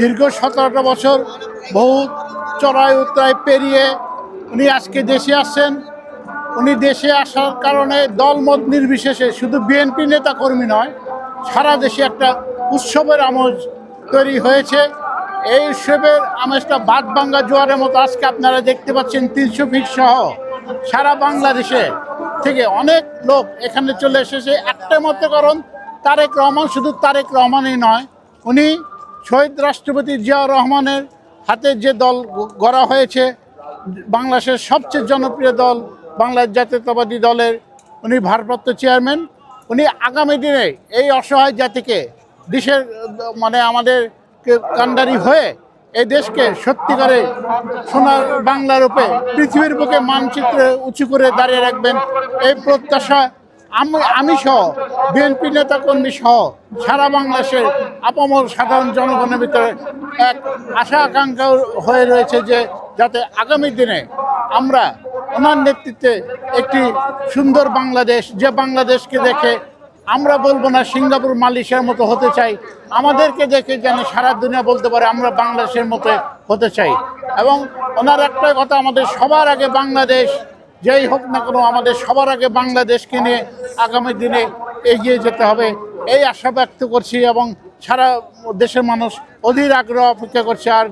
দীর্ঘ সতেরোটা বছর বহু চড়াই উত্তরায় পেরিয়ে উনি আজকে দেশে আসছেন। উনি দেশে আসার কারণে দলমত নির্বিশেষে শুধু বিএনপি নেতা কর্মী নয়, সারা দেশে একটা উৎসবের আমেজ তৈরি হয়েছে। এই উৎসবের আমেজটা বাদ বাঙ্গা জোয়ারের মতো আজকে আপনারা দেখতে পাচ্ছেন তিনশো ফিট সহ সারা বাংলাদেশে থেকে অনেক লোক এখানে চলে এসেছে। একটা মতো কারণ, তারেক রহমান শুধু তারেক রহমানই নয়, উনি শহীদ রাষ্ট্রপতি জিয়াউর রহমানের হাতে যে দল গড়া হয়েছে, বাংলাদেশের সবচেয়ে জনপ্রিয় দল বাংলাদেশ জাতীয়তাবাদী দলের উনি ভারপ্রাপ্ত চেয়ারম্যান। উনি আগামী দিনে এই অসহায় জাতিকে দেশের মানে আমাদের কান্ডারি হয়ে এই দেশকে সত্যিকারে সোনার বাংলা রূপে পৃথিবীর বুকে মানচিত্রে উঁচু করে দাঁড়িয়ে রাখবেন, এই প্রত্যাশা আমি আমি সহ, বিএনপি নেতাকর্মী সহ সারা বাংলাদেশের আপামর সাধারণ জনগণের ভিতরে এক আশা আকাঙ্ক্ষা হয়ে রয়েছে যে যাতে আগামী দিনে আমরা ওনার নেতৃত্বে একটি সুন্দর বাংলাদেশ, যে বাংলাদেশকে দেখে আমরা বলব না সিঙ্গাপুর মালয়েশিয়ার মতো হতে চাই, আমাদেরকে দেখে যেন সারা দুনিয়া বলতে পারে আমরা বাংলাদেশের মতো হতে চাই। এবং ওনার একটাই কথা, আমাদের সবার আগে বাংলাদেশ, যেই হোক না কেন আমাদের সবার আগে বাংলাদেশকে নিয়ে আগামী দিনে এগিয়ে যেতে হবে। এই আশা ব্যক্ত করছি এবং সারা দেশের মানুষ অধীর আগ্রহ অপেক্ষা করছে আর